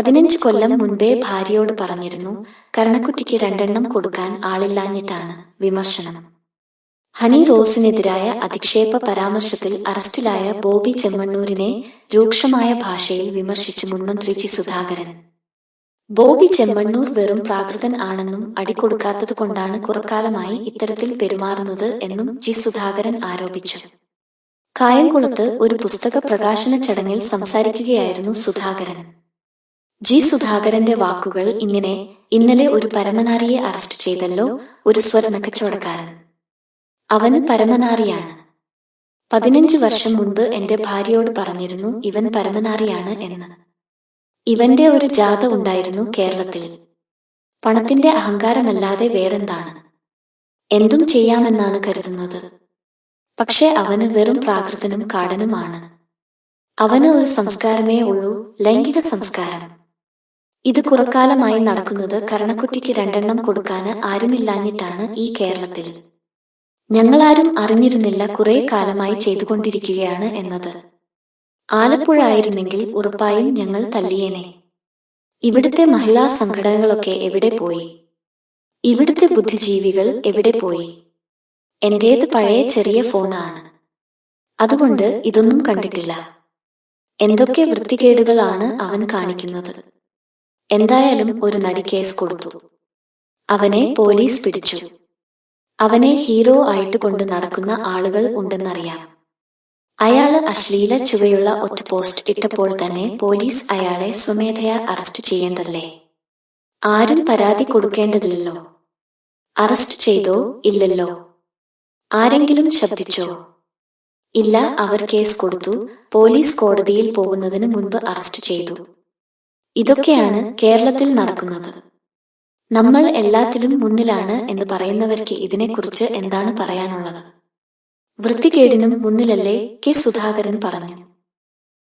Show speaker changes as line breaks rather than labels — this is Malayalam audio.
പതിനഞ്ച് കൊല്ലം മുൻപേ ഭാര്യയോട് പറഞ്ഞിരുന്നു കരണക്കുട്ടിക്ക് രണ്ടെണ്ണം കൊടുക്കാൻ ആളില്ലാഞ്ഞിട്ടാണ് വിമർശനം. ഹണി റോസിനെതിരായ അധിക്ഷേപ പരാമർശത്തിൽ അറസ്റ്റിലായ ബോബി ചെമ്മണ്ണൂരിനെ രൂക്ഷമായ ഭാഷയിൽ വിമർശിച്ച് മുൻമന്ത്രി ജി സുധാകരൻ. ബോബി ചെമ്മണ്ണൂർ വെറും പ്രാകൃതൻ ആണെന്നും അടികൊടുക്കാത്തത് കൊണ്ടാണ് കുറക്കാലമായി ഇത്തരത്തിൽ പെരുമാറുന്നത് എന്നും ജി സുധാകരൻ ആരോപിച്ചു. കായംകുളത്ത് ഒരു പുസ്തക പ്രകാശന ചടങ്ങിൽ സംസാരിക്കുകയായിരുന്നു സുധാകരൻ. ജി സുധാകരന്റെ വാക്കുകൾ ഇങ്ങനെ ഇന്നലെ ഒരു പരമനാരിയെ അറസ്റ്റ് ചെയ്തല്ലോ ഒരു സ്വർണ കച്ചവടക്കാരൻ. അവൻ പരമനാരിയാണ്. പതിനഞ്ച് വർഷം മുൻപ് എന്റെ ഭാര്യയോട് പറഞ്ഞിരുന്നു ഇവൻ പരമനാരിയാണ് എന്ന്. ഇവന്റെ ഒരു ജാഥ ഉണ്ടായിരുന്നു കേരളത്തിൽ. പണത്തിന്റെ അഹങ്കാരമല്ലാതെ വേറെന്താണ്? എന്തും ചെയ്യാമെന്നാണ് കരുതുന്നത്. പക്ഷെ അവന് വെറും പ്രാകൃതനും കാടനുമാണ്. അവന് ഒരു സംസ്കാരമേ ഉള്ളൂ ലൈംഗിക സംസ്കാരം. ഇത് കുറക്കാലമായി നടക്കുന്നത് കരണക്കുറ്റിക്ക് രണ്ടെണ്ണം കൊടുക്കാന് ആരുമില്ലാഞ്ഞിട്ടാണ് ഈ കേരളത്തിൽ. ഞങ്ങളാരും അറിഞ്ഞിരുന്നില്ല കുറെ കാലമായി ചെയ്തുകൊണ്ടിരിക്കുകയാണ് എന്നത്. ആലപ്പുഴ ആയിരുന്നെങ്കിൽ ഉറപ്പായും ഞങ്ങൾ തല്ലിയേനെ. ഇവിടുത്തെ മഹിളാ സംഘടനകളൊക്കെ എവിടെ പോയി? ഇവിടുത്തെ ബുദ്ധിജീവികൾ എവിടെ പോയി? എന്റേത് പഴയ ചെറിയ ഫോണാണ്. അതുകൊണ്ട് ഇതൊന്നും കണ്ടിട്ടില്ല. എന്തൊക്കെ വൃത്തികേടുകളാണ് അവൻ കാണിക്കുന്നത്? എന്തായാലും ഒരു നടി കേസ് കൊടുത്തു. അവനെ പോലീസ് പിടിച്ചു. അവനെ ഹീറോ ആയിട്ട് കൊണ്ട് നടക്കുന്ന ആളുകൾ ഉണ്ടെന്നറിയാം. അയാൾ അശ്ലീല ചുവയുള്ള ഒറ്റ പോസ്റ്റ് ഇട്ടപ്പോൾ തന്നെ പോലീസ് അയാളെ സ്വമേധയാ അറസ്റ്റ് ചെയ്യേണ്ടതല്ലേ? ആരും പരാതി കൊടുക്കേണ്ടതില്ലല്ലോ. അറസ്റ്റ് ചെയ്തോ ഇല്ലല്ലോ? ആരെങ്കിലും ശബ്ദിച്ചോ? ഇല്ല അവർ കേസ് കൊടുത്തു. പോലീസ് കോടതിയിൽ പോകുന്നതിന് മുൻപ് അറസ്റ്റ് ചെയ്തു. ഇതൊക്കെയാണ് കേരളത്തിൽ നടക്കുന്നത്. നമ്മൾ എല്ലാത്തിലും മുന്നിലാണ് എന്ന് പറയുന്നവർക്ക് ഇതിനെക്കുറിച്ച് എന്താണ് പറയാനുള്ളത്? വൃത്തികേടിനും മുന്നിലല്ലേ കെ സുധാകരൻ പറഞ്ഞു.